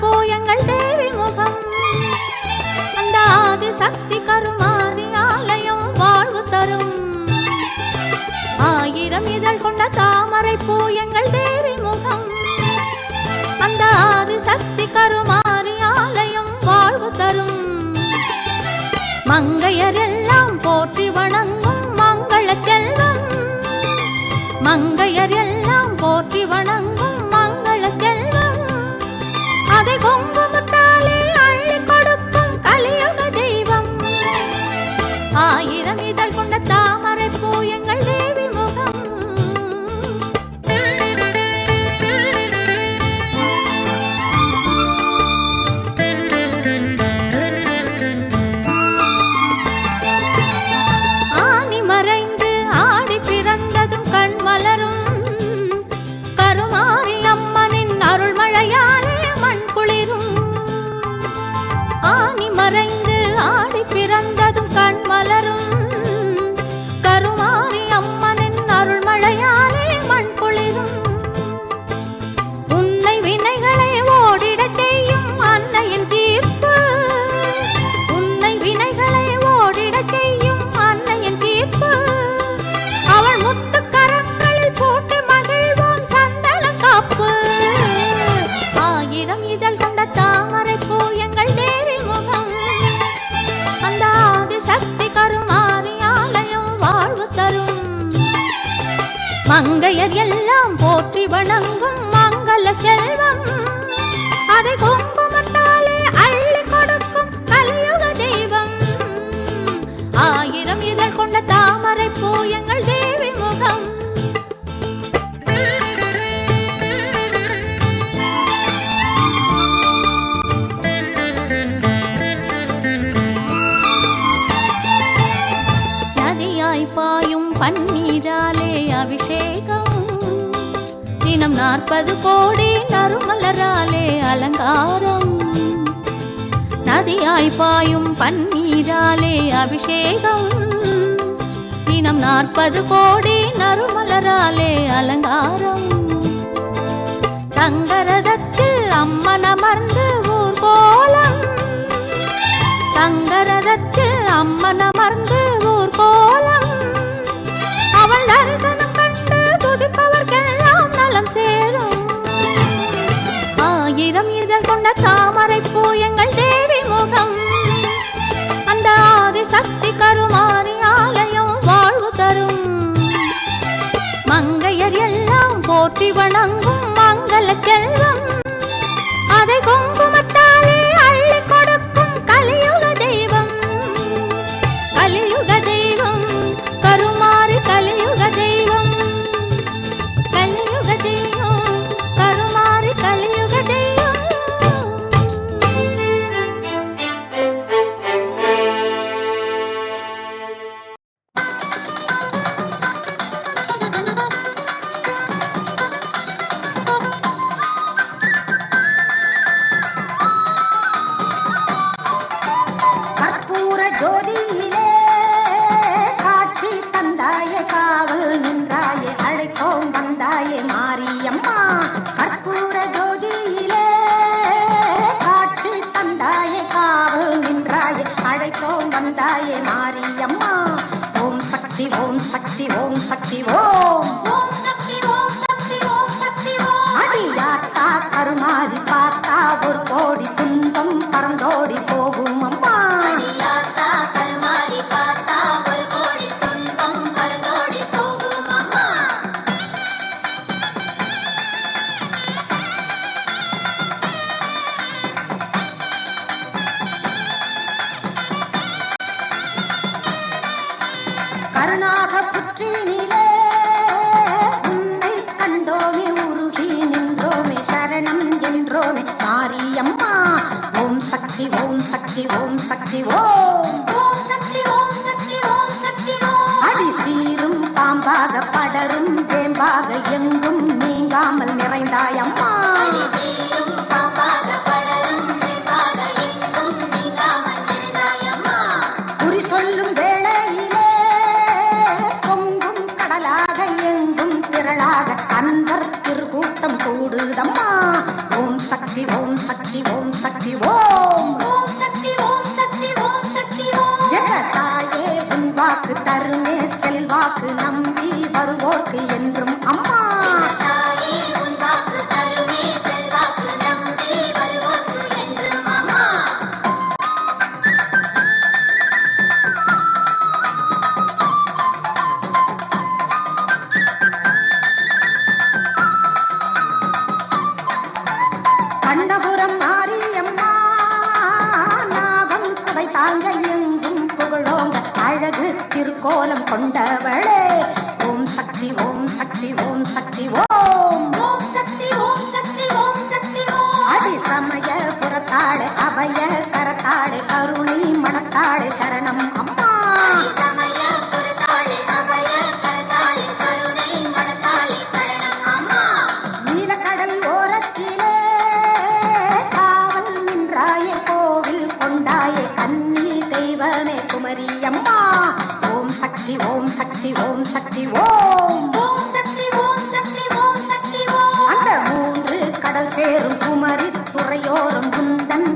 கொண்ட தாமரை தேவி முகம். அந்த ஆதி சக்தி கருமாதி ஆலயம் வாழ்வு தரும். ஆயிரம் இதழ் கொண்ட தாமரை பூயங்கள் தேவி முகம். அந்த ஆதி சக்தி கருமா மங்கையர் எல்லாம் போற்றி வணங்கும் மங்கள செல்வம். அதை குங்குமத்தாலே அள்ளி கொடுக்கும் கலியுக தெய்வம். ஆயிரம் இதழ் கொண்ட தாம் பன்னீராலே அபிஷேகம். தினம் நாற்பது கோடி நறுமலராலே அலங்காரம். நதியாய் பாயும் பன்னீராலே அபிஷேகம். தினம் நாற்பது கோடி நறுமலராலே அலங்காரம். தங்கரதத்தில் அம்மன் அமர்ந்து ஊர்கோ ஆயிரம் இதழ் கொண்ட தாமரை பூ எங்கள் தேவி முகம். அந்த ஆதி சக்தி கருமாரி ஆலயம் வாழ்வு தரும். மங்கையர் எல்லாம் போற்றி வணங்க வந்தாயே மாரியம்மா. ஓம் சக்தி ஓம் சக்தி ஓம் சக்தி ஓம். ஓம் சக்தி ஓம் சக்தி ஓம் சக்தி ஓம். அடியாத்தா கருமாதி பார்த்தா ஒரு கோடி துன்பம் பறந்தோடி போகும் சக்தி ஓம் சக்தி ஓம் சக்தி ஓம். ஓம் சக்தி ஓம் சக்தி ஓம் அடி சீரும் பாம்பாக படரும் ஜேம்பாக எங்கும் நீங்காமல் நிறைந்தாயம்மா. திரளாக அன்பர் திருக்கூட்டம் கூடுதம்மா. ஓம் சக்தி ஓம் சக்தி ஓம் சக்தி ஓம். ஓம் சக்தி ஓம் சக்தி ஓம் சக்தி ஓம். ஜெகதாயே உன் வாக்கு தருமே செல்வாக்கு நம்பி தாங்க எங்கும் புகழோங்க அழகு திருக்கோலம் கொண்டவளே. ஓம் சக்தி ஓம் சக்தி ஓம் சக்தி ஓம். ஓம் சக்தி ஓம் சக்தி ஓம் சக்தி அடி சமய புறத்தாடு அபய கரத்தாடு கருணை மனத்தாடு சரணம் சக்தி ஓம். அந்த மூன்று கடல் சேரும் குமரி துறையோரம் குந்தன்.